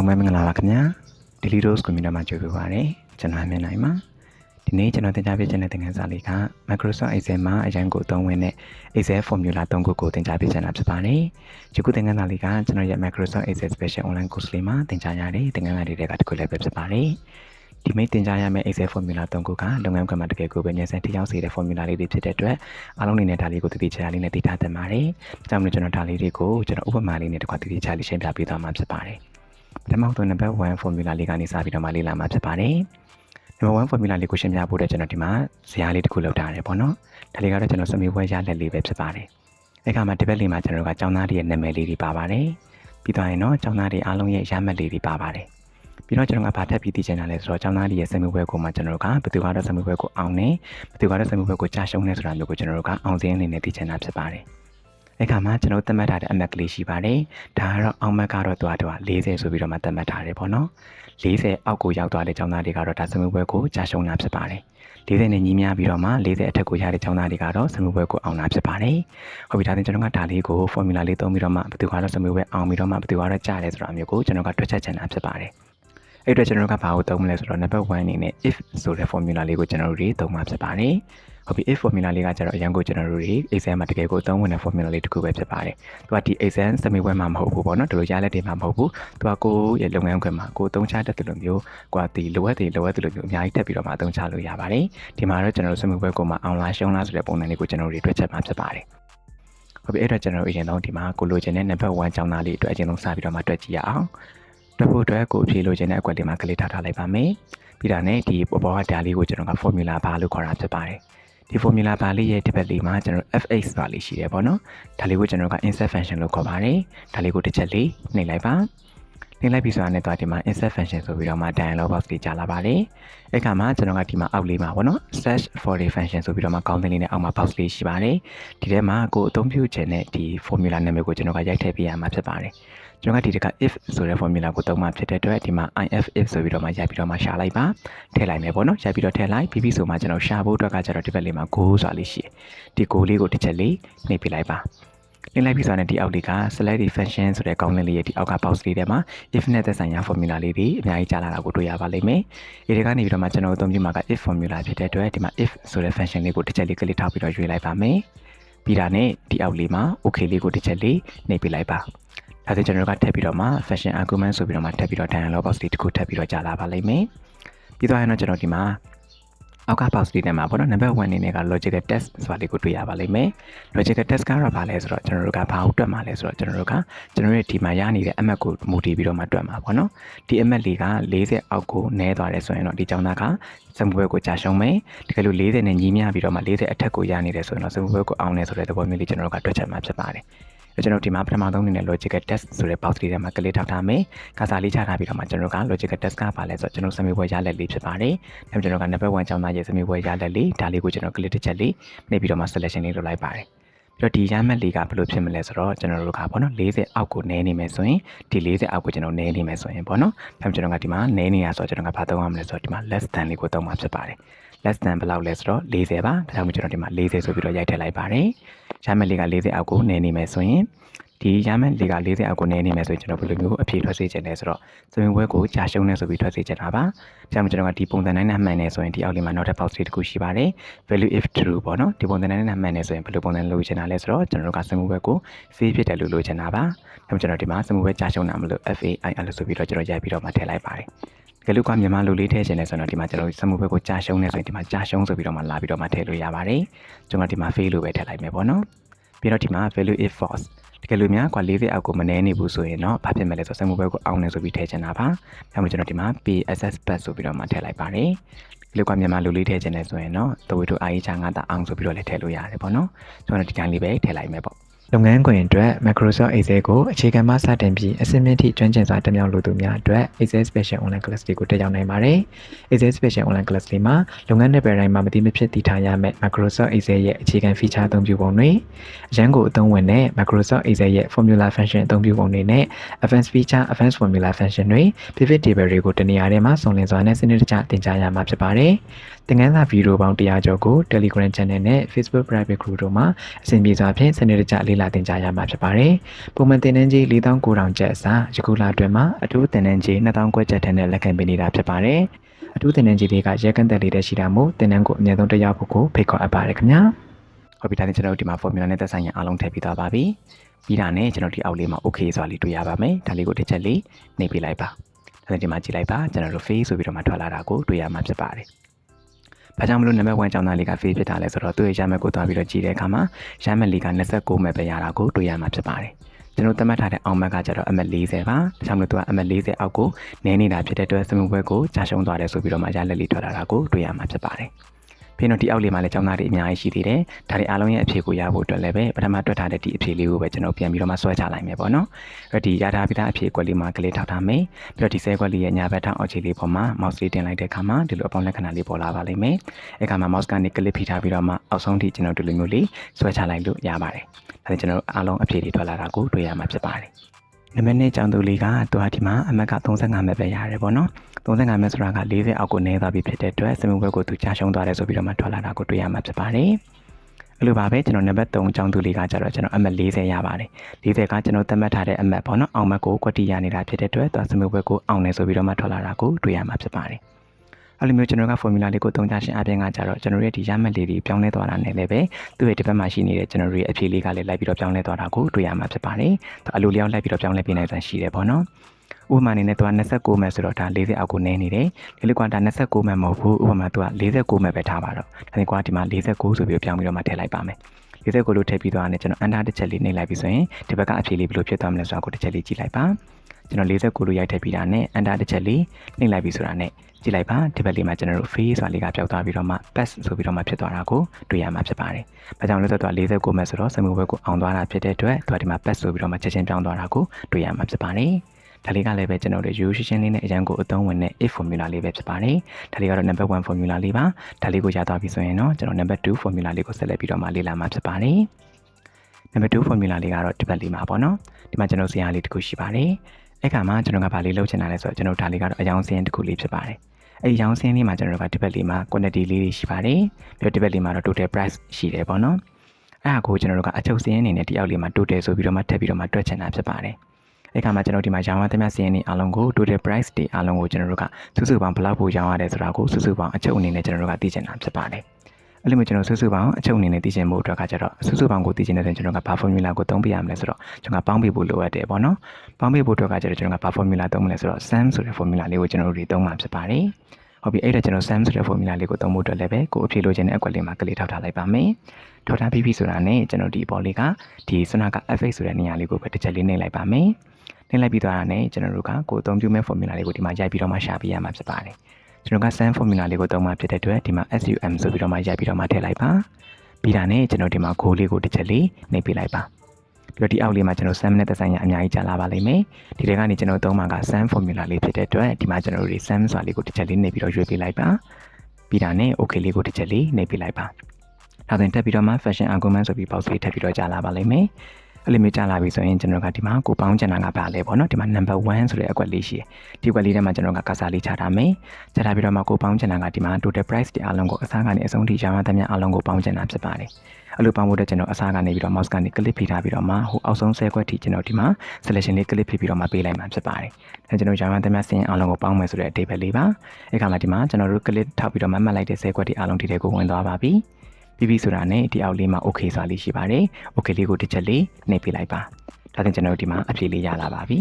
အားလုံးပဲမင်္ဂလာပါခင်ဗျာ Daily Dose Community မှာကြိုဆိုပါရစေကျွန်တော်မြင်နိုင်ပါဒီနေ့ကျွန်တော်တင်ပြပေးခြင်းတဲ့သင်ခန်းစာလေးက Microsoft Excel မှာအရန်ကိုအသုံးဝင်တဲ့ Excel formula 3ခုကိုသင်ကြားပေးခြင်းတာဖြစ်ပါတယ်ဒီခုသင်ခန်းစာလေးကကျွန်တော်ရဲ့ Microsoft Excel Special Online Course လေးမှာသင်ကြားရတဲ့သင်ခန်းစာလေးတွေကတစ်ခုလည်းပဲဖြစ်ပါတယ်ဒီမိတ်တင်ကြားရမယ့် Excel formula 3ခုကလုပ်ငန်းခွင်မှာတကယ်ကိုပဲမြန်ဆန်ထိရောက်စေတဲ့ formula လေးတွေဖြစ်တဲ့အတွက်အားလုံးအနေနဲ့ဒါလေးကိုတတိချာလေးနဲ့သိထားသင့်ပါတယ်။ကြောင့်မလို့ကျွန်တော်ဒါလေးတွေကိုကျွန်တော်ဥပမာလေးနဲ့တကွာတတိချာလေးရှင်းပြပေးသွားမှာဖြစ်ပါတယ်။ ပထမဆုံး number 1 formula လေးကနေစပြီးတော့မှလေ့လာမှာဖြစ်ပါတယ်။ number 1 formula လေးကိုရှင်းပြဖို့အတွက်ကျွန်တော်ဒီမှာဇာတ်လေးတစ်ခုလောက်ထားရတယ်ပေါ့နော်။ဒါလေးကတော့ကျွန်တော်စမေးပွဲရလက်လေးပဲဖြစ်ပါတယ်။အဲ့ကမှဒီဘက်လေးမှာကျွန်တော်ကចောင်းသားတွေရဲ့နာမည်လေးတွေပါပါတယ်။ပြီးတော့ရင်တော့ចောင်းသားတွေအားလုံးရဲ့ရမှတ်လေးတွေပါပါတယ်။ပြီးတော့ကျွန်တော်ကဗာထပ်ပြီးသိချင်တာလဲဆိုတော့ចောင်းသားတွေရဲ့စမေးပွဲကိုမှကျွန်တော်ကဘယ်သူကတော့စမေးပွဲကိုအောင်နေဘယ်သူကတော့စမေးပွဲကိုကြာရှုံးနေဆိုတာမျိုးကိုကျွန်တော်တို့ကအောင်စင်းအနေနဲ့သိချင်တာဖြစ်ပါတယ်။ အဲ့ခါမှာကျွန်တော်သတ်မှတ်ထားတဲ့အမက်ကလေးရှိပါတယ်။ဒါကတော့အောင်မက်ကတော့တွားတွား40ဆိုပြီးတော့မှသတ်မှတ်ထားတယ်ပေါ့နော်။40အောက်ကိုရောက်သွားတဲ့ចောင်းသားတွေကတော့ဒါစမှုပွဲကိုကြာရှုံးတာဖြစ်ပါတယ်။40နဲ့ညီမျှပြီးတော့မှ40အထက်ကိုရတဲ့ចောင်းသားတွေကတော့စမှုပွဲကိုအောင်တာဖြစ်ပါတယ်။ဟုတ်ပြီဒါဆိုကျွန်တော်ကဒါလေးကို formula လေးသုံးပြီးတော့မှဘယ်သူကတော့စမှုပွဲအောင်ပြီးတော့မှဘယ်သူကတော့ကြာတယ်ဆိုတာမျိုးကိုကျွန်တော်ကတွက်ချက်ချင်တာဖြစ်ပါတယ်။ အဲ့အတွက်ကျွန်တော်ကဘာကိုသုံးမလဲဆိုတော့ number 1အနေနဲ့ if ဆိုတဲ့ formula လေးကိုကျွန်တော်တို့တွေသုံးမှာဖြစ်ပါတယ်။ဟုတ်ပြီ if formula လေးကကျတော့အရင်ကကျွန်တော်တို့တွေ exam မှာတကယ်ကိုအသုံးဝင်တဲ့ formula လေးတစ်ခုပဲဖြစ်ပါတယ်။သူကဒီ exam စမေးပွဲမှာမဟုတ်ဘူးပေါ့နော်။ဒီလိုရလက်တွေမှာမဟုတ်ဘူး။သူကကိုယ့်ရဲ့လုပ်ငန်းခွင်မှာကိုယ်သုံးချတတ်တဲ့လိုမျိုးကိုယ်ကဒီလိုအပ်တယ်လိုအပ်တယ်လိုမျိုးအများကြီးတက်ပြီးတော့မှအသုံးချလို့ရပါတယ်။ဒီမှာတော့ကျွန်တော်တို့စမေးပွဲကိုမှ online ရှုံးလားဆိုတဲ့ပုံစံလေးကိုကျွန်တော်တို့တွေတွေ့ချက်မှာဖြစ်ပါတယ်။ဟုတ်ပြီအဲ့တော့ကျွန်တော်တို့အရင်ဆုံးဒီမှာကိုလိုချင်တဲ့ number 1ကျောင်းသားလေးအတွက်အရင်ဆုံးစပြီးတော့မှတွက်ကြည့်ရအောင်။ တွက်ဖို့အတွက်ကိုဖြေလိုချင်တဲ့အကွက်လေးမှာကလေးထားထားလိုက်ပါမယ်။ပြီးတာနဲ့ဒီပေါ်ပေါ်ကဒါလေးကိုကျွန်တော်က formula ဘာလို့ခေါ်တာဖြစ်ပါတယ်။ဒီ formula ဘာလေးရဲ့ဒီဘက်လေးမှာကျွန်တော် fx ဘာလေးရှိတယ်ပေါ့နော်ဒါလေးကိုကျွန်တော်က insert function လို့ခေါ်ပါတယ်ဒါလေးကိုတစ်ချက်လေးနှိပ်လိုက်ပါနှိပ်လိုက်ပြီဆိုတာနဲ့တော့ဒီမှာ insert function ဆိုပြီးတော့မှ dialog box လေးကြာလာပါတယ်အဲ့ခါမှာကျွန်တော်ကဒီမှာအောက်လေးမှာပေါ့နော် slash for the function ဆိုပြီးတော့မှကောင်းတဲ့လေးနဲ့အောက်မှာ box လေးရှိပါတယ်ဒီထဲမှာကိုအသုံးပြုချင်တဲ့ဒီ formula နာမည်ကိုကျွန်တော်ကရိုက်ထည့်ပေးရမှာဖြစ်ပါတယ် ကျွန်တော်ကဒီတက if ဆိုတဲ့ formula ကိုသုံးမှဖြစ်တဲ့အတွက်ဒီမှာ if if ဆိုပြီးတော့မှရိုက်ပြီးတော့မှရှာလိုက်ပါထည့်လိုက်မယ်ပေါ့နော်ရိုက်ပြီးတော့ထည့်လိုက်ပြီးပြီဆိုမှကျွန်တော်ရှာဖို့အတွက်ကကျတော့ဒီဘက်လေးမှာ go ဆိုတာလေးရှိတယ်ဒီ go လေးကိုတစ်ချက်လေးနှိပ်ပြလိုက်ပါနှိပ်လိုက်ပြီးဆိုတော့ဒီအောက်လေးက select function ဆိုတဲ့ကောင်းလေးလေးရဲ့ဒီအောက်က box လေးထဲမှာ if နဲ့သက်ဆိုင်ရာ formula လေးတွေအများကြီးကြားလာတာကိုတွေ့ရပါလိမ့်မယ်ဒီတွေကနေပြီးတော့မှကျွန်တော်အသုံးပြုမှာက if formula ဖြစ်တဲ့အတွက်ဒီမှာ if ဆိုတဲ့ function လေးကိုတစ်ချက်လေးကလစ်ထောက်ပြီးတော့ရွေးလိုက်ပါမယ်ပြီးတာနဲ့ဒီအောက်လေးမှာ okay လေးကိုတစ်ချက်လေးနှိပ်ပြလိုက်ပါ ဒါဆိုကျွန်တော်တို့ကထပ်ပြီးတော့မှ fashion argument ဆိုပြီးတော့မှထပ်ပြီးတော့ dialog box လေးတစ်ခုထပ်ပြီးတော့ကြာလာပါလိမ့်မယ်ပြီးတော့ရင်တော့ကျွန်တော်ဒီမှာအောက်က box လေးထဲမှာပေါ့နော် number 1အနေနဲ့က logical test ဆိုတာလေးကိုတွေ့ရပါလိမ့်မယ် logical test ကတော့ဘာလဲဆိုတော့ကျွန်တော်တို့ကဘာကိုတွက်မှာလဲဆိုတော့ကျွန်တော်တို့ကကျွန်တော်ရဲ့ဒီမှာရနေတဲ့အမှတ်ကိုမူတည်ပြီးတော့မှတွက်မှာပေါ့နော်ဒီအမှတ်လေးက40အောက်ကိုနည်းသွားတယ်ဆိုရင်တော့ဒီကျောင်းသားကစမှုဘွဲကိုကြာရှုံးမယ်တကယ်လို့40နဲ့ညီမျှပြီးတော့မှ40အထက်ကိုရနေတယ်ဆိုရင်တော့စမှုဘွဲကိုအောင်နေဆိုတဲ့သဘောမျိုးလေးကျွန်တော်တို့ကတွက်ချက်မှာဖြစ်ပါတယ် ကျွန်တော်ဒီမှာပထမဆုံးအနေနဲ့ logical test ဆိုတဲ့ box လေးထဲမှာကလေးထောက်ထားမယ်။ကစားလေးချထားပြီးတော့မှကျွန်တော်က logical test ကပါလဲဆိုတော့ကျွန်တော်စမေးပွဲရလက်လေးဖြစ်ပါတယ်။ဒါကျွန်တော်က number 1ကျောင်းသားရဲ့စမေးပွဲရလက်လေးဒါလေးကိုကျွန်တော်ကလေးတစ်ချက်လေးနှိပ်ပြီးတော့မှ selection လေးလုပ်လိုက်ပါတယ်။ပြီးတော့ဒီရမှတ်လေးကဘယ်လိုဖြစ်မလဲဆိုတော့ကျွန်တော်တို့ကပေါ့နော်40အောက်ကိုနည်းနေမယ်ဆိုရင်ဒီ40အောက်ကိုကျွန်တော်နည်းနေမယ်ဆိုရင်ပေါ့နော်။ဒါကျွန်တော်ကဒီမှာနည်းနေရဆိုတော့ကျွန်တော်ကဘာသုံးရမလဲဆိုတော့ဒီမှာ less than လေးကိုသုံးမှာဖြစ်ပါတယ်။ less than ဘယ်လောက်လဲဆိုတော့40ပါဒါကြောင့်မို့ကျွန်တော်ဒီမှာ40ဆိုပြီးတော့ရိုက်ထည့်လိုက်ပါတယ်။ ရမှတ်လေးက40အောက်ကိုနည်းနေမယ်ဆိုရင်ဒီရမန်လေက40အောက်ကိုနေနေမယ်ဆိုရင်ကျွန်တော်ဘယ်လိုမျိုးအဖြေထွက်စေချင်လဲဆိုတော့စပင်ဘွဲကိုကြာရှုံးနေဆိုပြီးထွက်စေချင်တာပါ။ဒါကြောင့်ကျွန်တော်ကဒီပုံစံတိုင်းနဲ့မှန်နေဆိုရင်ဒီအောက်လေးမှာနောက်ထပ် box လေးတစ်ခုရှိပါတယ်။ value if true ပေါ့နော်ဒီပုံစံတိုင်းနဲ့မှန်နေဆိုရင်ဘယ်လိုပုံစံလိုချင်တာလဲဆိုတော့ကျွန်တော်တို့ကစပင်ဘွဲကို fail ဖြစ်တယ်လို့လိုချင်တာပါ။ဒါကြောင့်ကျွန်တော်ဒီမှာစပင်ဘွဲကြာရှုံးတာမလို့ FAIL လို့ဆိုပြီးတော့ကျွန်တော်ရိုက်ပြီးတော့မှထည့်လိုက်ပါတယ်။ ကလေးကမြန်မာလူလေးထည့်ချင်တယ်ဆိုတော့ဒီမှာကျွန်တော်စမှုဘက်ကိုကြာရှုံးနေဆိုရင်ဒီမှာကြာရှုံးဆိုပြီးတော့မှလာပြီးတော့မှထည့်လို့ရပါတယ်။ကျွန်တော်ဒီမှာ fail လို့ပဲထည့်လိုက်မယ်ပေါ့နော်။ပြီးတော့ဒီမှာ value if false တကယ်လို့များကွာ40အောက်ကိုမနှဲနေဘူးဆိုရင်တော့ဘာဖြစ်မလဲဆိုစက်မှုဘက်ကိုအောင်းနေဆိုပြီးထည့်ချင်တာပါ။ဒါမှမဟုတ်ကျွန်တော်ဒီမှာ PSS pass ဆိုပြီးတော့မှထည့်လိုက်ပါတယ်။ဒီလိုကမြန်မာလူလေးထည့်ချင်တယ်ဆိုရင်တော့တဝီတို့အာရေးချာငါတာအောင်ဆိုပြီးတော့လည်းထည့်လို့ရတယ်ပေါ့နော်။ကျွန်တော်ဒီတိုင်းလေးပဲထည့်လိုက်မယ်ပေါ့။ လုပ်ငန်းခွင်အတွက် Microsoft Excel ကိုအခြေခံမှစတင်ပြီးအဆင့်မြင့်ထိကျွမ်းကျင်စွာတက်မြောက်လိုသူများအတွက် Excel Special Online Class တွေကိုတက်ရောက်နိုင်ပါတယ်။ Excel Special Online Class တွေမှာလုပ်ငန်းနယ်ပယ်တိုင်းမှာမတိမဖြစ်တည်ထားရမယ့် Microsoft Excel ရဲ့အခြေခံ feature အသုံးပြုပုံတွေအရန်ကိုအသုံးဝင်တဲ့ Microsoft Excel ရဲ့ formula function အသုံးပြုပုံတွေနဲ့ advanced feature advanced formula function တွေ pivot table တွေကိုတနေရာထဲမှာစုံလင်စွာနဲ့စနစ်တကျသင်ကြားရမှာဖြစ်ပါတယ်။ သင်ခန်းစာဗီဒီယိုပေါင်း100ကျော်ကို Telegram Channel နဲ့ Facebook Private Group တို့မှာအဆင်ပြေစွာဖြင့်စနစ်တကျလေ့လာသင်ကြားရမှာဖြစ်ပါတယ်။ပုံမှန်သင်တန်းကြီး4900ကျပ်အစားယခုလအတွင်းမှာအထူးသင်တန်းကြီး2000ကျပ်ကျပ်ထက်နဲ့လက်ခံပေးနေတာဖြစ်ပါတယ်။အထူးသင်တန်းကြီးတွေကရဲကန့်သက်လေးတဲ့ရှိတာမို့သင်တန်းကိုအမြဲတမ်းတက်ရောက်ဖို့ကိုဖိတ်ခေါ်အပ်ပါတယ်ခင်ဗျာ။ဟုတ်ပြီဒါနဲ့ကျွန်တော်တို့ဒီမှာ formula နဲ့သက်ဆိုင်ရာအားလုံးထည့်ပြီးသွားပါပြီ။ပြီးတာနဲ့ကျွန်တော်ဒီအောက်လေးမှာ okay ဆိုတာလေးတွေ့ရပါမယ်။ဒါလေးကိုတစ်ချက်လေးနှိပ်ပေးလိုက်ပါ။ဒါနဲ့ဒီမှာကြည့်လိုက်ပါကျွန်တော်တို့ face ဆိုပြီးတော့မှထွက်လာတာကိုတွေ့ရမှာဖြစ်ပါတယ်။ ဘာကြောင့်မလို့နံပါတ်1ကျောင်းသားလေးက face ဖြစ်တာလဲဆိုတော့သူ့ရဲ့ရမက်ကိုသွားပြီးတော့ကြည့်တဲ့အခါမှာရမက်လေးက29မဲ့ပဲရတာကိုတွေ့ရမှာဖြစ်ပါတယ်။ကျွန်တော်သတ်မှတ်ထားတဲ့အောင်မက်ကကျတော့အမက်40ပါ။ဒါကြောင့်မလို့သူကအမက်40အောက်ကိုနည်းနေတာဖြစ်တဲ့အတွက်စမှုဘွဲကိုကြာရှုံးသွားတယ်ဆိုပြီးတော့မှရလက်လေးထွက်လာတာကိုတွေ့ရမှာဖြစ်ပါတယ်။ ပြီးတော့ဒီအောက်လေးမှာလည်းကျောင်းသားတွေအများကြီးရှိသေးတယ်ဒါတွေအားလုံးရဲ့အဖြေကိုရဖို့အတွက်လည်းပဲပထမတွက်ထားတဲ့ဒီအဖြေလေးကိုပဲကျွန်တော်ပြန်ပြီးတော့မှဆွဲချလိုက်မယ်ပေါ့နော်အဲ့ဒီရထားပြီးသားအဖြေကွက်လေးမှာကလေးထောက်ထားမယ်ပြီးတော့ဒီဆဲကွက်လေးရဲ့ညာဘက်ထောင်အောက်ခြေလေးပေါ်မှာ mouse လေးတင်လိုက်တဲ့အခါမှာဒီလိုအပေါင်းလက္ခဏာလေးပေါ်လာပါလိမ့်မယ်အဲ့ခါမှာ mouse ကနေကလစ်ဖိထားပြီးတော့မှအောက်ဆုံးထိကျွန်တော်ဒီလိုမျိုးလေးဆွဲချလိုက်လို့ရပါတယ်ဒါကျွန်တော်အားလုံးအဖြေလေးထွက်လာတာကိုတွေ့ရမှာဖြစ်ပါတယ်နံပါတ်1ကျောင်းသူလေးကသူဟာဒီမှာအမက်က35မဲ့ပဲရတယ်ပေါ့နော် 35မဲ့ဆိုတာက40အောက်ကိုနည်းသွားပြီဖြစ်တဲ့အတွက်စမှုဘက်ကိုသူချရှုံးသွားတယ်ဆိုပြီးတော့မှထွက်လာတာကိုတွေ့ရမှာဖြစ်ပါတယ်အဲ့လိုပါပဲကျွန်တော်နံပါတ်3ကျောင်းသူလေးကကြတော့ကျွန်တော်အမက်40ရပါတယ်40ကကျွန်တော်သတ်မှတ်ထားတဲ့အမက်ပေါ့နော်အောင်မက်ကိုကွက်တီရနေတာဖြစ်တဲ့အတွက်သွားစမှုဘက်ကိုအောင်နေဆိုပြီးတော့မှထွက်လာတာကိုတွေ့ရမှာဖြစ်ပါတယ်အဲ့လိုမျိုးကျွန်တော်က formula လေးကိုသုံးချရှင်အပြင်ကကြတော့ကျွန်တော်ရဲ့ဒီရမှတ်လေးတွေပြောင်းလဲသွားတာနဲ့လည်းပဲသူ့ရဲ့ဒီဘက်မှာရှိနေတဲ့ကျွန်တော်ရဲ့အဖြေလေးကလည်းလိုက်ပြီးတော့ပြောင်းလဲသွားတာကိုတွေ့ရမှာဖြစ်ပါတယ်။သူအလိုလျောက်လိုက်ပြီးတော့ပြောင်းလဲပြနိုင်စွမ်းရှိတယ်ပေါ့နော်။ ဥပမာအနေနဲ့သူက29မဲ့ဆိုတော့ဒါ40အောက်ကိုနည်းနေတယ်။ဒီလိုကဒါ29မဲ့မဟုတ်ဘူး။ဥပမာသူက49မဲ့ပဲထားပါတော့။ဒါနဲ့ကွာဒီမှာ49ဆိုပြီးပြောင်းပြီးတော့မှထည့်လိုက်ပါမယ်။49လို့ထည့်ပြီးတော့လည်းကျွန်တော်အန်တာတစ်ချက်လေးနှိပ်လိုက်ပြီးဆိုရင်ဒီဘက်ကအဖြေလေးဘယ်လိုဖြစ်သွားမလဲဆိုတာကိုတစ်ချက်လေးကြည့်လိုက်ပါ။ကျွန်တော်49လို့ရိုက်ထည့်ပြီးတာနဲ့အန်တာတစ်ချက်လေးနှိပ်လိုက်ပြီးဆိုတာနဲ့ကြည့်လိုက်ပါဒီဘက်လေးမှာကျွန်တော်တို့ face ဆိုတာလေးကပျောက်သွားပြီးတော့မှ pass ဆိုပြီးတော့မှဖြစ်သွားတာကိုတွေ့ရမှာဖြစ်ပါတယ်။ဘာကြောင့်လဲဆိုတော့49မဲ့ဆိုတော့စမှုဘက်ကိုအောင်သွားတာဖြစ်တဲ့အတွက်သူကဒီမှာ pass ဆိုပြီးတော့မှချက်ချင်းပြောင်းသွားတာကိုတွေ့ရမှာဖြစ်ပါတယ်။ ဒါလေးကလည်းပဲကျွန်တော်တို့ရိုးရှင်းရှင်းလေးနဲ့အရန်ကိုအသုံးဝင်တဲ့ if formula လေးပဲဖြစ်ပါတယ်။ဒါလေးကတော့ number 1 formula လေးပါ။ဒါလေးကိုရသွားပြီဆိုရင်တော့ကျွန်တော် number 2 formula လေးကိုဆက်လက်ပြီးတော့မှလေ့လာမှာဖြစ်ပါတယ်။ number 2 formula လေးကတော့ဒီဘက်လေးမှာပေါ့နော်။ဒီမှာကျွန်တော်ဇာတ်လေးတစ်ခုရှိပါတယ်။အဲ့ခါမှာကျွန်တော်ကဗာလေးလုပ်ချင်တာလဲဆိုတော့ကျွန်တော်ဒါလေးကတော့အယောင်စင်းတစ်ခုလေးဖြစ်ပါတယ်။အဲ့ဒီရောင်းစင်းလေးမှာကျွန်တော်တို့ကဒီဘက်လေးမှာ quantity လေးတွေရှိပါတယ်ပြီးတော့ဒီဘက်လေးမှာတော့ total price ရှိတယ်ပေါ့နော်အဲ့ဒါကိုကျွန်တော်တို့ကအချုပ်စင်းအနေနဲ့ဒီအောက်လေးမှာ total ဆိုပြီးတော့မှထပ်ပြီးတော့မှတွက်ချင်တာဖြစ်ပါတယ် အဲ့ခါမှာကျွန်တော်ဒီမှာရောင်းရသမျှစင်းနေအားလုံးကို total price တွေအားလုံးကိုကျွန်တော်တို့ကစုစုပေါင်းဘယ်လောက်ပို့ရောင်းရတယ်ဆိုတာကိုစုစုပေါင်းအချုပ်အနေနဲ့ကျွန်တော်တို့ကသိချင်တာဖြစ်ပါတယ်အဲ့လိုမျိုးကျွန်တော်စုစုပေါင်းအချုပ်အနေနဲ့သိချင်ဖို့အတွက်ကကြတော့စုစုပေါင်းကိုသိချင်တဲ့ကျွန်တော်ကဘာ formula ကိုသုံးပြရမလဲဆိုတော့ကျွန်တော်ကပေါင်းပြဖို့လိုအပ်တယ်ပေါ့နော်ပေါင်းပြဖို့အတွက်ကကြတော့ကျွန်တော်ကဘာ formula သုံးမလဲဆိုတော့ sum ဆိုတဲ့ formula လေးကိုကျွန်တော်တို့တွေသုံးမှာဖြစ်ပါတယ်ဟုတ်ပြီအဲ့ဒါကျွန်တော် sum ဆိုတဲ့ formula လေးကိုသုံးဖို့အတွက်လည်းပဲကိုအဖြေလိုချင်တဲ့အကွက်လေးမှာကလေးထောက်ထားလိုက်ပါမယ်ထောက်ထားပြီးပြီဆိုတာနဲ့ကျွန်တော်ဒီဘောလေးကဒီစနက fx ဆိုတဲ့နေရာလေးကိုပဲတစ်ချက်လေးနှိပ်လိုက်ပါမယ် နှိပ်လိုက်ပြီးသွားတာနဲ့ကျွန်တော်တို့ကကိုအသုံးပြုမဲ့ formula လေးကိုဒီမှာရိုက်ပြီးတော့မှရှာပြရမှာဖြစ်ပါတယ်ကျွန်တော်က sum formula လေးကိုသုံးမှဖြစ်တဲ့အတွက်ဒီမှာ sum ဆိုပြီးတော့မှရိုက်ပြီးတော့မှထည့်လိုက်ပါပြီးတာနဲ့ကျွန်တော်ဒီမှာ goal လေးကိုတစ်ချက်လေးနှိပ်ပြလိုက်ပါပြီးတော့ဒီအောက်လေးမှာကျွန်တော် sum နဲ့သက်ဆိုင်ရာအများကြီးကြာလာပါလိမ့်မယ်ဒီထဲကနေကျွန်တော်သုံးမှာက sum formula လေးဖြစ်တဲ့အတွက်ဒီမှာကျွန်တော်တို့ sum ဆိုတာလေးကိုတစ်ချက်လေးနှိပ်ပြီးတော့ရွေးပေးလိုက်ပါပြီးတာနဲ့ okay လေးကိုတစ်ချက်လေးနှိပ်ပေးလိုက်ပါနောက်ဆိုတက်ပြီးတော့မှ fashion argument ဆိုပြီး box လေးထပ်ပြီးတော့ကြာလာပါလိမ့်မယ် အဲ့လိုမျိုးကြာလာပြီဆိုရင်ကျွန်တော်ကဒီမှာကိုပေါင်းချင်တာကပါလဲပေါ့နော်ဒီမှာ number 1ဆိုတဲ့အကွက်လေးရှိတယ်ဒီကွက်လေးထဲမှာကျွန်တော်ကကစားလေးချထားမယ်ချထားပြီးတော့မှကိုပေါင်းချင်တာကဒီမှာ total price တွေအားလုံးကိုအစားကနေအဆုံးထိရောင်းရသမျှအားလုံးကိုပေါင်းချင်တာဖြစ်ပါတယ်အဲ့လိုပေါင်းဖို့အတွက်ကျွန်တော်အစားကနေပြီးတော့ mouse ကနေ click ဖိထားပြီးတော့မှဟိုအောက်ဆုံး10ခွက်ထိကျွန်တော်ဒီမှာ selection လေး click ဖိပြီးတော့မှပေးလိုက်မှာဖြစ်ပါတယ်အဲကျွန်တော်ရောင်းရသမျှစင်အားလုံးကိုပေါင်းမယ်ဆိုတဲ့အဓိပ္ပာယ်လေးပါအဲ့ခါမှာဒီမှာကျွန်တော်တို့ click ထောက်ပြီးတော့မှမှတ်လိုက်တဲ့10ခွက်ထိအားလုံးဒီထဲကိုဝင်သွားပါပြီ ပြီးပြီဆိုတာနဲ့ဒီအောက်လေးမှာ okay ဆိုတာလေးရှိပါတယ် okay လေးကိုတစ်ချက်လေးနှိပ်ပေးလိုက်ပါဒါဆိုကျွန်တော်တို့ဒီမှာအဖြေလေးရလာပါပြီ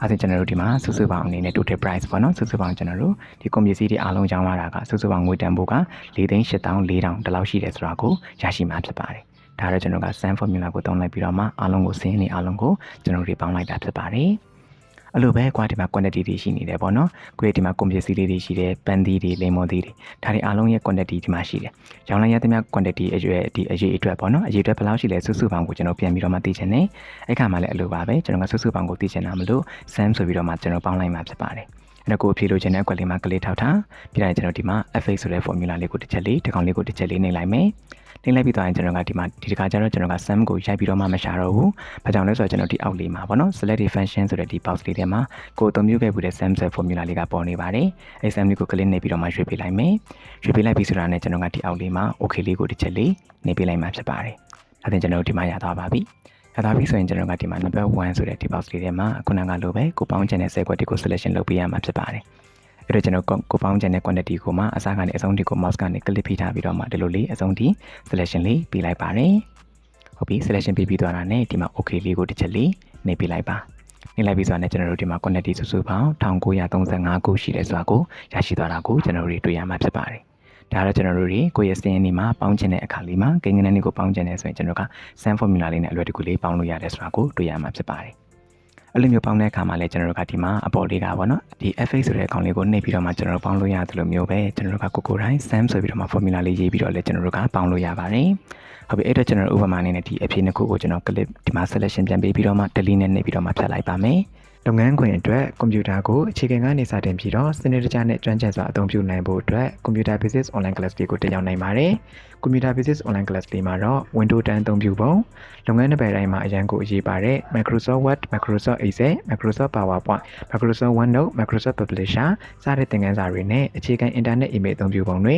အဲဒါကျွန်တော်တို့ဒီမှာစုစုပေါင်းအနေနဲ့ total price ပေါ့နော်စုစုပေါင်းကျွန်တော်တို့ဒီကွန်ပျူတာတွေအားလုံးကြောင်းရတာကစုစုပေါင်းငွေတန်ဖိုးက4,8400တလောက်ရှိတယ်ဆိုတာကိုရရှိမှာဖြစ်ပါတယ်ဒါတော့ကျွန်တော်က sum formula ကိုသုံးလိုက်ပြီးတော့မှအားလုံးကိုစင်းနေအားလုံးကိုကျွန်တော်တို့ပေါင်းလိုက်တာဖြစ်ပါတယ် အဲ့လိုပဲကွာဒီမှာ quantity တွေရှိနေတယ်ပေါ့နော်။ကိုယ်ဒီမှာ computer စီလေးတွေရှိတယ်ပန်းသီးတွေလိမ္မော်သီးတွေဒါတွေအားလုံးရဲ့ quantity ဒီမှာရှိတယ်။ရောင်းလိုက်ရတဲ့မြ quantity အရွယ်ဒီအရေးအတွက်ပေါ့နော်။အရေးအတွက်ဘယ်လောက်ရှိလဲစုစုပေါင်းကိုကျွန်တော်ပြန်ပြီးတော့မှသိချင်တယ်။အဲ့ခါမှလည်းအလိုပါပဲကျွန်တော်ကစုစုပေါင်းကိုသိချင်တာမလို့ sum ဆိုပြီးတော့မှကျွန်တော်ပေါင်းလိုက်မှဖြစ်ပါတယ်။အဲ့တော့ကိုဖြေလို့ခြင်းတဲ့ကွက်လေးမှာကလေးထောက်ထားပြီးတော့ကျွန်တော်ဒီမှာ fx ဆိုတဲ့ formula လေးကိုတစ်ချက်လေးဒီကောင်လေးကိုတစ်ချက်လေးနှိပ်လိုက်မယ်။ နှနှိမ့်လိုက်ပြီးသွားရင်ကျွန်တော်ကဒီမှာဒီတစ်ခါကျတော့ကျွန်တော်က sum ကိုရိုက်ပြီးတော့မှမရှာတော့ဘူး။ဘာကြောင့်လဲဆိုတော့ကျွန်တော်ဒီအောက်လေးမှာပေါ့နော် select the function ဆိုတဲ့ဒီ box လေးထဲမှာကိုယ်အသုံးပြုခဲ့မှုတဲ့ sum ဆိုတဲ့ formula လေးကပေါ်နေပါတယ်။အဲဒီ sum လေးကို click နေပြီးတော့မှရွေးပေးလိုက်မယ်။ရွေးပေးလိုက်ပြီးဆိုတာနဲ့ကျွန်တော်ကဒီအောက်လေးမှာ okay လေးကိုတစ်ချက်လေးနေပေးလိုက်မှဖြစ်ပါတယ်။ဒါတင်ကျွန်တော်တို့ဒီမှာရသွားပါပြီ။ရသွားပြီဆိုရင်ကျွန်တော်ကဒီမှာ number 1ဆိုတဲ့ဒီ box လေးထဲမှာခုနကလိုပဲကိုပေါင်းချင်တဲ့ set ကို selection လုပ်ပေးရမှာဖြစ်ပါတယ်။ အဲ့တော့ကျွန်တော်ကိုပေါင်းချင်တဲ့ quantity ကိုမှအစားကနေအဆုံးထိကို mouse ကနေ click ဖိထားပြီးတော့မှဒီလိုလေးအဆုံးထိ selection လေးပေးလိုက်ပါတယ်။ဟုတ်ပြီ selection ပေးပြီးသွားတာနဲ့ဒီမှာ okay လေးကိုတစ်ချက်လေးနှိပ်ပေးလိုက်ပါ။နှိပ်လိုက်ပြီးဆိုတော့ကျွန်တော်တို့ဒီမှာ quantity စုစုပေါင်း1935ခုရှိတယ်ဆိုတာကိုရရှိသွားတာကိုကျွန်တော်တို့တွေ့ရမှာဖြစ်ပါတယ်။ဒါတော့ကျွန်တော်တို့တွေကိုယ့်ရဲ့စင်းနေမှာပေါင်းချင်တဲ့အခါလေးမှာကိန်းဂဏန်းလေးကိုပေါင်းချင်တယ်ဆိုရင်ကျွန်တော်က sum formula လေးနဲ့အလွယ်တကူလေးပေါင်းလို့ရတယ်ဆိုတာကိုတွေ့ရမှာဖြစ်ပါတယ်။ အဲ့လိုမျိုးပေါင်းတဲ့အခါမှာလည်းကျွန်တော်တို့ကဒီမှာအပေါ်လေးကပေါ့နော်ဒီ FX ဆိုတဲ့အကောင်လေးကိုနှိပ်ပြီးတော့မှကျွန်တော်တို့ပေါင်းလို့ရတယ်လို့မျိုးပဲကျွန်တော်တို့ကကိုကိုတိုင်း sum ဆိုပြီးတော့မှ formula လေးရေးပြီးတော့လည်းကျွန်တော်တို့ကပေါင်းလို့ရပါတယ်ဟုတ်ပြီအဲ့တော့ကျွန်တော်တို့ဥပမာအနေနဲ့ဒီအဖြေနှစ်ခုကိုကျွန်တော် clip ဒီမှာ selection ပြန်ပေးပြီးတော့မှ delete နဲ့နှိပ်ပြီးတော့မှဖြတ်လိုက်ပါမယ်လုပ်ငန်းခွင်အတွက်ကွန်ပျူတာကိုအခြေခံကနေစတင်ပြီးတော့စနစ်တကျနဲ့ကျွမ်းကျင်စွာအသုံးပြုနိုင်ဖို့အတွက် Computer Basics Online Class လေးကိုတက်ရောက်နိုင်ပါတယ်။ Computer Basics Online Class လေးမှာတော့ Windows 10အသုံးပြုပုံလုပ်ငန်းတစ်ပယ်တိုင်းမှာအရန်ကိုအရေးပါတဲ့ Microsoft Word, Microsoft Excel, Microsoft PowerPoint, Microsoft OneNote, Microsoft Publisher စတဲ့သင်ခန်းစာတွေနဲ့အခြေခံ Internet Email အသုံးပြုပုံတွေ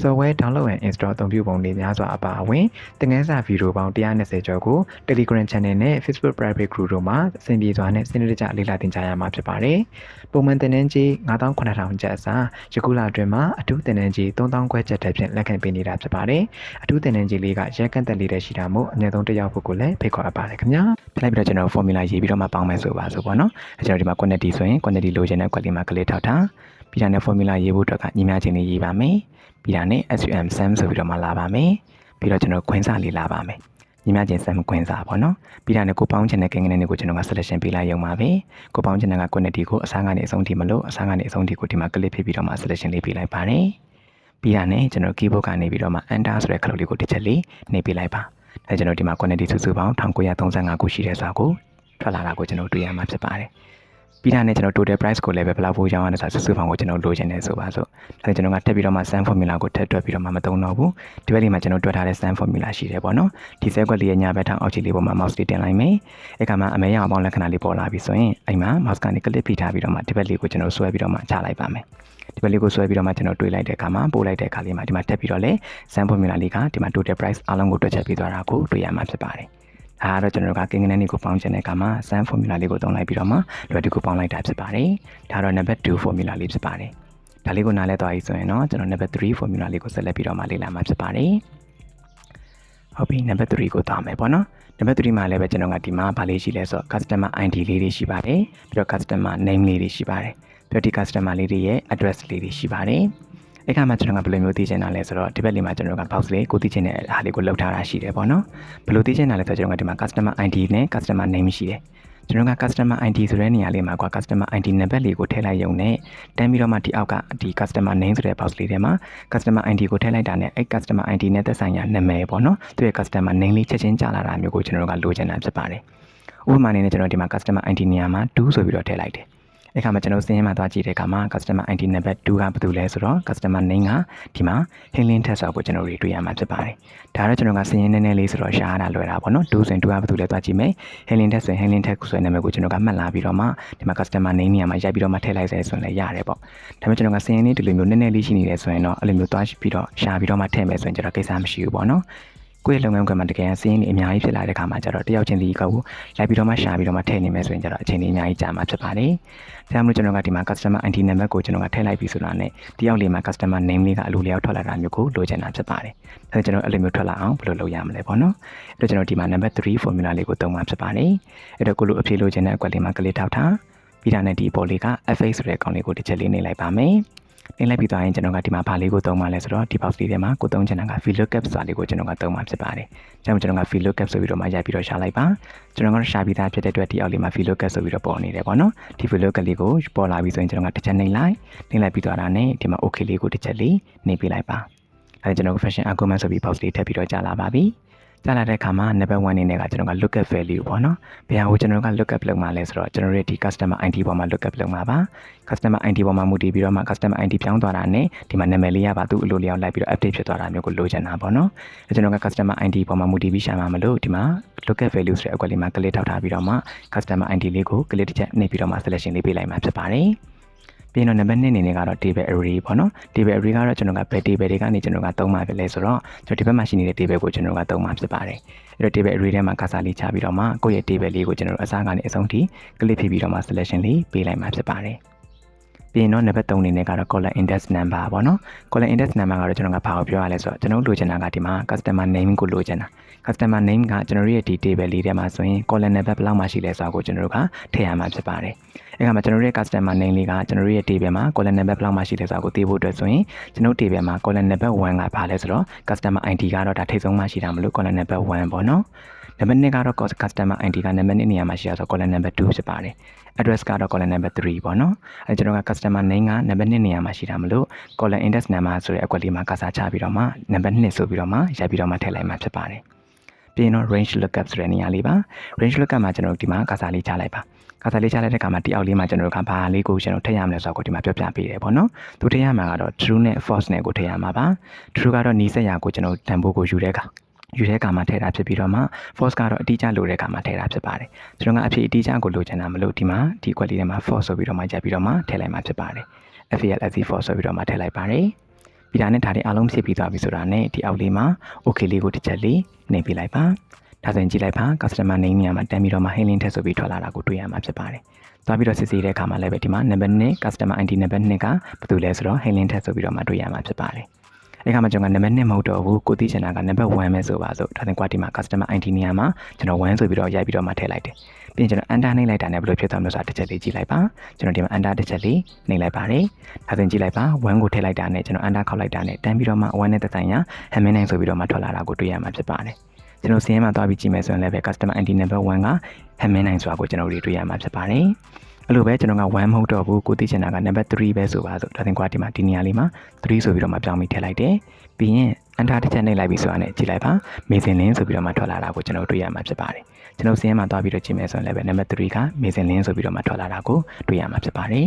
Software Download and Install အသုံးပြုပုံတွေများစွာအပါအဝင်သင်ခန်းစာဗီဒီယိုပေါင်း120ကျော်ကို Telegram Channel နဲ့ Facebook Private Group တို့မှာအဆင်ပြေစွာနဲ့စနစ်တကျလေ့လာသင်ကြားရမှာဖြစ်ပါတယ်။ပုံမှန်သင်တန်းကြီး9800ကျပ်အစားယခုလအတွင်းမှာအထူးသင်တန်းကြီး3000ခွဲကျပ်တက်ဖြင့်လက်ခံပေးနေတာဖြစ်ပါတယ်။အထူးသင်တန်းကြီးလေးကရက်ကန့်တက်လေးတဲ့ရှိတာမို့အနည်းဆုံးတစ်ယောက်ဖို့ကိုလည်းဖိတ်ခေါ်အပ်ပါတယ်ခင်ဗျာ။ပြလိုက်ပြီးတော့ကျွန်တော် formula ရေးပြီးတော့မှပေါင်းမယ်ဆိုပါဆိုပေါ့နော်။အဲကျွန်တော်ဒီမှာ quantity ဆိုရင် quantity လိုချင်တဲ့ quantity မှာကလေးထောက်ထားပြီးတာနဲ့ formula ရေးဖို့အတွက်ကညီမချင်းလေးရေးပါမယ်။ပြီးတာနဲ့ SUM sum ဆိုပြီးတော့မှလာပါမယ်။ပြီးတော့ကျွန်တော်ခွင်းစာလေးလာပါမယ်။ညီမချင်း sum ခွင်းစာပေါ့နော်။ပြီးတာနဲ့ကိုပေါင်းချင်တဲ့ကိန်းဂဏန်းတွေကိုကျွန်တော်က selection ပေးလိုက်ရုံပါပဲ။ကိုပေါင်းချင်တဲ့က quantity ကိုအစားကနေအဆုံးထိမလို့အစားကနေအဆုံးထိကိုဒီမှာ click ဖြစ်ပြီးတော့မှ selection လေးပေးလိုက်ပါတယ်။ ပြီးတာနဲ့ကျွန်တော် keyboard ကနေပြီးတော့မှ enter ဆိုတဲ့ ခလုတ်လေးကိုတစ်ချက်လေးနှိပ်ပေးလိုက်ပါ။အဲကျွန်တော်ဒီမှာ quantity စုစုပေါင်း1935ခုရှိတဲ့ဆိုတာကိုထွက်လာတာကိုကျွန်တော်တွေ့ရမှာဖြစ်ပါတယ်။ပြီးတာနဲ့ကျွန်တော် total price ကိုလည်းပဲဘယ်လောက်ဖို့ရောင်းရလဲဆိုတာစုစုပေါင်းကိုကျွန်တော်လိုချင်တယ်ဆိုပါစို့ဒါနဲ့ကျွန်တော်ကထပ်ပြီးတော့မှ sum formula ကိုထပ်တွက်ပြီးတော့မှမသုံးတော့ဘူးဒီဘက်လေးမှာကျွန်တော်တွက်ထားတဲ့ sum formula ရှိတယ်ပေါ့နော်ဒီ set ကွက်လေးရဲ့ညာဘက်ထောင်အောက်ခြေလေးပေါ်မှာ mouse လေးတင်လိုက်မယ်အဲ့ကမှအမဲရအောင်ပေါင်းလက္ခဏာလေးပေါ်လာပြီဆိုရင်အဲ့မှာ mouse ကနေ click ဖိထားပြီးတော့မှဒီဘက်လေးကိုကျွန်တော်ဆွဲပြီးတော့မှချလိုက်ပါမယ် ဒီဘက်လေးကိုဆွဲပြီးတော့မှကျွန်တော်တွေးလိုက်တဲ့အခါမှာပို့လိုက်တဲ့အခါလေးမှာဒီမှာတက်ပြီးတော့လဲ sum formula လေးကဒီမှာ total price အားလုံးကိုတွက်ချက်ပြီးသွားတာကိုတွေ့ရမှာဖြစ်ပါတယ်ဒါကတော့ကျွန်တော်ကကိန်းဂဏန်းတွေကိုပေါင်းချင်တဲ့အခါမှာ sum formula လေးကိုသုံးလိုက်ပြီးတော့မှလွယ်တကူပေါင်းလိုက်တာဖြစ်ပါတယ်။ဒါတော့ number 2 formula လေးဖြစ်ပါတယ်။ဒါလေးကိုနားလည်သွားပြီဆိုရင်တော့ကျွန်တော် number 3 formula လေးကိုဆက်လက်ပြီးတော့မှလေ့လာမှာဖြစ်ပါတယ်။ဟုတ်ပြီ number 3ကိုသွားမယ်ပေါ့နော်။ number 3မှာလည်းပဲကျွန်တော်ကဒီမှာဗာလေးရှိလဲဆိုတော့ customer ID လေးတွေရှိပါတယ်။ပြီးတော့ customer name လေးတွေရှိပါတယ်။ ပြီးတော့ဒီ customer လေးတွေရဲ့ address လေးတွေရှိပါတယ်။အဲ့ခါမှာကျွန်တော်ကဘယ်လိုမျိုးသိချင်တာလဲဆိုတော့ဒီဘက်လေးမှာကျွန်တော်က box လေးကိုသိချင်တဲ့အားလေးကိုလောက်ထားတာရှိတယ်ပေါ့နော်ဘယ်လိုသိချင်တာလဲဆိုတော့ကျွန်တော်ကဒီမှာ customer ID နဲ့ customer name ရှိတယ်ကျွန်တော်က customer ID ဆိုတဲ့နေရာလေးမှာကွာ customer ID နံပါတ်လေးကိုထည့်လိုက်ရုံနဲ့တန်းပြီးတော့မှဒီအောက်ကဒီ customer name ဆိုတဲ့ box လေးထဲမှာ customer ID ကိုထည့်လိုက်တာနဲ့အဲ့ customer ID နဲ့သက်ဆိုင်ရာနာမည်ပေါ့နော်သူရဲ့ customer name လေးချက်ချင်းကြာလာတာမျိုးကိုကျွန်တော်ကလိုချင်တာဖြစ်ပါတယ်ဥပမာအနေနဲ့ကျွန်တော်ဒီမှာ customer ID နေရာမှာ2ဆိုပြီးတော့ထည့်လိုက်တယ် အဲ့ခါမှာကျွန်တော်စင်းရမှာသွားကြည့်တဲ့အခါမှာ customer ID နံပါတ်2ကဘာတူလဲဆိုတော့ customer name ကဒီမှာ Hailing Test ဆိုကိုကျွန်တော်တွေတွေ့ရမှာဖြစ်ပါတယ်။ဒါတော့ကျွန်တော်ကစင်းရင်းနည်းနည်းလေးဆိုတော့ရှားတာလွယ်တာပေါ့နော်။2ဆိုရင်2ကဘာတူလဲသွားကြည့်မယ်။ Hailing Test ဆိုရင် Hailing Test ဆိုတဲ့နာမည်ကိုကျွန်တော်ကမှတ်လာပြီးတော့မှဒီမှာ customer name နေရာမှာရိုက်ပြီးတော့မှထည့်လိုက်စေဆိုရင်လည်းရတယ်ပေါ့။ဒါပေမဲ့ကျွန်တော်ကစင်းရင်းလေးဒီလိုမျိုးနည်းနည်းလေးရှိနေတယ်ဆိုရင်တော့အဲ့လိုမျိုးသွားပြီးတော့ရှားပြီးတော့မှထည့်မယ်ဆိုရင်ကျွန်တော်ကိစ္စမရှိဘူးပေါ့နော်။ ကိုယ့်ရဲ့လုပ်ငန်းခွင်မှာတကယ်စင်းနေအများကြီးဖြစ်လာတဲ့ခါမှာကျတော့တယောက်ချင်းစီကိုလိုက်ပြီးတော့မှရှာပြီးတော့မှထည့်နေမယ်ဆိုရင်ကျတော့အချိန်ကြီးအများကြီးကြာမှာဖြစ်ပါတယ်။ဒါကြောင့်မလို့ကျွန်တော်ကဒီမှာ customer ID number ကိုကျွန်တော်ကထည့်လိုက်ပြီးဆိုတာနဲ့တယောက်လေးမှာ customer name လေးကအလိုလျောက်ထွက်လာတာမျိုးကိုလိုချင်တာဖြစ်ပါတယ်။ဒါကြောင့်ကျွန်တော်အဲ့လိုမျိုးထွက်လာအောင်ဘယ်လိုလုပ်ရမလဲပေါ့နော်။အဲ့တော့ကျွန်တော်ဒီမှာ number 3 formula လေးကိုသုံးမှာဖြစ်ပါတယ်။အဲ့တော့ကိုလိုအဖြေလိုချင်တဲ့အကွက်လေးမှာကလေးထောက်ထားပြီးတာနဲ့ဒီပေါ်လေးက FX ဆိုတဲ့အကောင်လေးကိုတစ်ချက်လေးနှိပ်လိုက်ပါမယ်။ တင်လိုက်ပြီးသွားရင်ကျွန်တော်ကဒီမှာဘာလေးကိုသုံးမှလဲဆိုတော့ဒီ box လေးထဲမှာကိုသုံးချင်တာက VLOOKUP ဆိုတာလေးကိုကျွန်တော်ကသုံးမှဖြစ်ပါတယ်။ကျွန်တော်ကျွန်တော်က VLOOKUP ဆိုပြီးတော့မှရိုက်ပြီးတော့ရှာလိုက်ပါ။ကျွန်တော်ကတော့ရှာပြီးသားဖြစ်တဲ့အတွက်ဒီအောက်လေးမှာ VLOOKUP ဆိုပြီးတော့ပေါ်နေတယ်ပေါ့နော်။ဒီ VLOOKUP လေးကိုပေါ်လာပြီးဆိုရင်ကျွန်တော်ကတစ်ချက်နှိပ်လိုက်နှိပ်လိုက်ပြီးသွားတာနဲ့ဒီမှာ OK လေးကိုတစ်ချက်လေးနှိပ်ပေးလိုက်ပါ။အဲဒီကျွန်တော် fashion argument ဆိုပြီး box လေးထပ်ပြီးတော့ကြာလာပါပြီ။ ကြားလာတဲ့အခါမှာ number 1အနေနဲ့ကကျွန်တော်က lookup value ပေါ့နော်ဘယ်ဟာကိုကျွန်တော်က lookup လုပ်မှာလဲဆိုတော့ကျွန်တော်တို့ဒီ customer ID ပေါ်မှာ lookup လုပ်မှာပါ customer ID ပေါ်မှာမူတည်ပြီးတော့မှ customer ID ပြောင်းသွားတာနဲ့ဒီမှာနာမည်လေးကပါသူ့အလိုလျောက်လိုက်ပြီးတော့ update ဖြစ်သွားတာမျိုးကိုလိုချင်တာပေါ့နော်အဲကျွန်တော်က customer ID ပေါ်မှာမူတည်ပြီးရှာမှာမလို့ဒီမှာ lookup value ဆိုတဲ့အကွက်လေးမှာ click ထောက်ထားပြီးတော့မှ customer ID လေးကို click တစ်ချက်နှိပ်ပြီးတော့မှ selection လေးပေးလိုက်မှာဖြစ်ပါတယ် ပြီးတော့ number 2အနေနဲ့ကတော့ table array ပေါ့နော် table array ကတော့ကျွန်တော်ကဘယ် table တွေကနေကျွန်တော်ကသုံးမှာဖြစ်လဲဆိုတော့ကျွန်တော်ဒီဘက်မှာရှိနေတဲ့ table ကိုကျွန်တော်ကသုံးမှာဖြစ်ပါတယ်အဲ့တော့ table array ထဲမှာကစားလေးချပြီးတော့မှကိုယ့်ရဲ့ table လေးကိုကျွန်တော်တို့အစားကနေအဆုံးထိ click ဖြစ်ပြီးတော့မှ selection လေးပေးလိုက်မှာဖြစ်ပါတယ်ပြီးရင်တော့ number 3အနေနဲ့ကတော့ column index number ပေါ့နော် column index number ကတော့ကျွန်တော်ကဘာကိုပြောရလဲဆိုတော့ကျွန်တော်လိုချင်တာကဒီမှာ customer name ကိုလိုချင်တာ customer name ကကျွန်တော်တို့ရဲ့ဒီ table လေးထဲမှာဆိုရင် column number ဘယ်လောက်မှရှိလဲဆိုတာကိုကျွန်တော်တို့ကထည့်ရမှာဖြစ်ပါတယ် အဲ့ကမှာကျွန်တော်တို့ရဲ့ customer name လေးကကျွန်တော်တို့ရဲ့ table မှာ column number ဘယ်လောက်မှရှိလဲဆိုတာကိုသိဖို့အတွက်ဆိုရင်ကျွန်တော် table မှာ column number 1ကဘာလဲဆိုတော့ customer ID ကတော့ဒါထိပ်ဆုံးမှရှိတာမလို့ column number 1ပေါ့နော်နံပါတ်2ကတော့ customer ID ကနံပါတ်2နေရာမှာရှိတာဆို column number 2ဖြစ်ပါတယ် address ကတော့ column number 3ပေါ့နော်အဲကျွန်တော်က customer name ကနံပါတ်2နေရာမှာရှိတာမလို့ column index number ဆိုတဲ့အကွက်လေးမှာကစားချပြီးတော့မှနံပါတ်2ဆိုပြီးတော့မှရိုက်ပြီးတော့မှထည့်လိုက်မှာဖြစ်ပါတယ်ပြီးရင်တော့ range lookup ဆိုတဲ့နေရာလေးပါ range lookup မှာကျွန်တော်တို့ဒီမှာကစားလေးချလိုက်ပါ ကစားလေးချလိုက်တဲ့အခါမှာဒီအောက်လေးမှာကျွန်တော်တို့ကဘာလေးကိုကျွန်တော်ထည့်ရမလဲဆိုတော့ကိုဒီမှာပြောပြပေးတယ်ပေါ့နော်သူထည့်ရမှာကတော့ true နဲ့ false နဲ့ကိုထည့်ရမှာပါ true ကတော့နီးစက်ရာကိုကျွန်တော်တန်ဖိုးကိုယူတဲ့အခါယူတဲ့အခါမှာထည့်တာဖြစ်ပြီးတော့မှ false ကတော့အတိအကျလိုတဲ့အခါမှာထည့်တာဖြစ်ပါတယ်ကျွန်တော်ကအဖြစ်အတိအကျကိုလိုချင်တာမလို့ဒီမှာဒီကွက်လေးထဲမှာ false ဆိုပြီးတော့မှရက်ပြီးတော့မှထည့်လိုက်မှာဖြစ်ပါတယ် FAL SC false ဆိုပြီးတော့မှထည့်လိုက်ပါတယ်ပြီးတာနဲ့ဒါတွေအားလုံးဖြစ်ပြီးသွားပြီဆိုတာနဲ့ဒီအောက်လေးမှာ okay လေးကိုတစ်ချက်လေးနှိပ်ပြလိုက်ပါ ဒါဆိုရင်ကြည့်လိုက်ပါ customer name နေရာမှာတန်းပြီးတော့မှ hailing ထည့်ဆိုပြီးထွက်လာတာကိုတွေ့ရမှာဖြစ်ပါတယ်သွားပြီးတော့စစ်ဆေးတဲ့အခါမှာလည်းပဲဒီမှာ number 1 customer ID number 2ကဘာလို့လဲဆိုတော့ hailing ထည့်ဆိုပြီးတော့မှတွေ့ရမှာဖြစ်ပါတယ်အဲ့ခါမှာကျွန်တော်ကနံပါတ်2မဟုတ်တော့ဘူးကိုသိချင်တာကနံပါတ်1ပဲဆိုပါစို့ဒါဆိုရင်ကွာဒီမှာ customer ID နေရာမှာကျွန်တော်1ဆိုပြီးတော့ရိုက်ပြီးတော့မှထည့်လိုက်တယ်ပြီးရင်ကျွန်တော် enter နှိပ်လိုက်တာနဲ့ဘယ်လိုဖြစ်သွားမလဲဆိုတာတစ်ချက်လေးကြည့်လိုက်ပါကျွန်တော်ဒီမှာ enter တစ်ချက်လေးနှိပ်လိုက်ပါတယ်ဒါဆိုရင်ကြည့်လိုက်ပါ1ကိုထည့်လိုက်တာနဲ့ကျွန်တော် enter ခောက်လိုက်တာနဲ့တန်းပြီးတော့မှ1နဲ့သက်ဆိုင်ရာ hammer 9ဆိုပြီးတော့မှထွက်လာတာကိုတွေ့ရမှာဖြစ်ပါတယ် ကျွန်တော်စီးရင်မှာသွားပြီးကြည့်မယ်ဆိုရင်လည်းပဲ customer ID number 1က hammer 9ဆိုတာကိုကျွန်တော်တို့တွေ့ရမှာဖြစ်ပါတယ်အဲ့လိုပဲကျွန်တော်က1မဟုတ်တော့ဘူးကိုသိချင်တာက number 3ပဲဆိုပါဆိုဒါသင်ကွာဒီမှာဒီနေရာလေးမှာ3ဆိုပြီးတော့မှပြောင်းပြီးထည့်လိုက်တယ်ပြီးရင် enter တစ်ချက်နှိပ်လိုက်ပြီးဆိုတာနဲ့ကြည့်လိုက်ပါ amazing link ဆိုပြီးတော့မှထွက်လာတာကိုကျွန်တော်တွေ့ရမှာဖြစ်ပါတယ်ကျွန်တော်စီးရင်မှာသွားပြီးတော့ကြည့်မယ်ဆိုရင်လည်းပဲ number 3က amazing link ဆိုပြီးတော့မှထွက်လာတာကိုတွေ့ရမှာဖြစ်ပါတယ်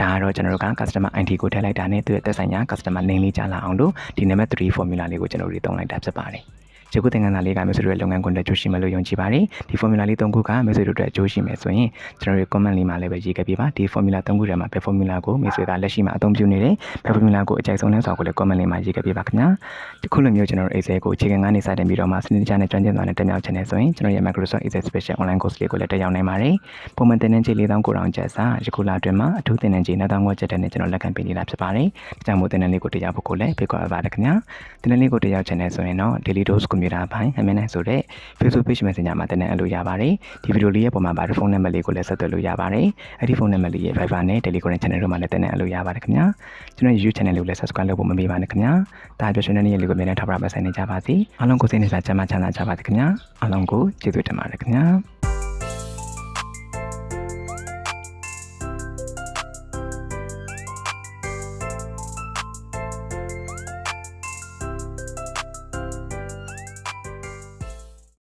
ဒါကတော့ကျွန်တော်တို့က customer ID ကိုထည့်လိုက်တာနဲ့သူ့ရဲ့သက်ဆိုင်ရာ customer name လေးကြားလာအောင်လို့ဒီ number 3 formula လေးကိုကျွန်တော်တို့သုံးလိုက်တာဖြစ်ပါတယ် ဒီခုသင်္ကန်းစာလေးကမျိုးဆွေတို့ရဲ့လုပ်ငန်းခွင်အတွက်ကြိုးရှိမယ်လို့ယုံကြည်ပါတယ်ဒီ formula လေး၃ခုကမျိုးဆွေတို့အတွက်ကြိုးရှိမယ်ဆိုရင်ကျွန်တော်တို့ comment လေးမှာလည်းပဲရေးခဲ့ပြပါဒီ formula ၃ခုထဲမှာဘယ် formula ကိုမျိုးဆွေကလက်ရှိမှာအသုံးပြုနေတယ်ဘယ် formula ကိုအကြိုက်ဆုံးလဲဆိုတာကိုလည်း comment လေးမှာရေးခဲ့ပြပါခင်ဗျာဒီခုလိုမျိုးကျွန်တော်တို့ Excel ကိုအခြေခံကနေစတင်ပြီးတော့မှစနစ်တကျနဲ့ကျွမ်းကျင်စွာနဲ့တက်မြောက်ချင်တယ်ဆိုရင်ကျွန်တော်ရဲ့ Microsoft Excel Special Online Course လေးကိုလည်းတက်ရောက်နိုင်ပါတယ်ပုံမှန်သင်တန်းကြေး၄000ကိုတောင်ကျပ်စာယခုလအတွင်းမှာအထူးသင်တန်းကြေး9000ကိုကျပ်တဲ့နဲ့ကျွန်တော်လက်ခံပေးနေတာဖြစ်ပါတယ်ဒါကြောင့်မို့သင်တန်းလေးကိုတက်ရောက်ဖို့ကိုလည်းဖိတ်ခေါ်ပါရခင်ဗျာသင်တန်းလေးကိုတက်ရောက်ချင်တယ်ဆိုရင်တော့ Daily Dose Computer ဘိုင်းအမင်းနိုင်ဆိုတဲ့ Facebook Page Messenger မှာတင်တဲ့အလို့ရပါတယ်ဒီဗီဒီယိုလေးရဲ့ပုံမှာပါတဲ့ဖုန်းနံပါတ်လေးကိုလည်းဆက်သွယ်လို့ရပါတယ်အဲ့ဒီဖုန်းနံပါတ်လေးရဲ့ Viber နဲ့ Telegram Channel တို့မှာလည်းတင်တဲ့အလို့ရပါတယ်ခင်ဗျာကျွန်တော် YouTube Channel လေးကိုလည်း Subscribe လုပ်ဖို့မမေ့ပါနဲ့ခင်ဗျာဒါကြွရှင်တဲ့နေ့လေးကိုအမြဲတမ်းထောက်ပံ့ပေးဆိုင်နေကြပါစီအားလုံးကိုစိတ်နေစာချမ်းသာချမ်းသာကြပါစေခင်ဗျာအားလုံးကိုကျေးဇူးတင်ပါတယ်ခင်ဗျာ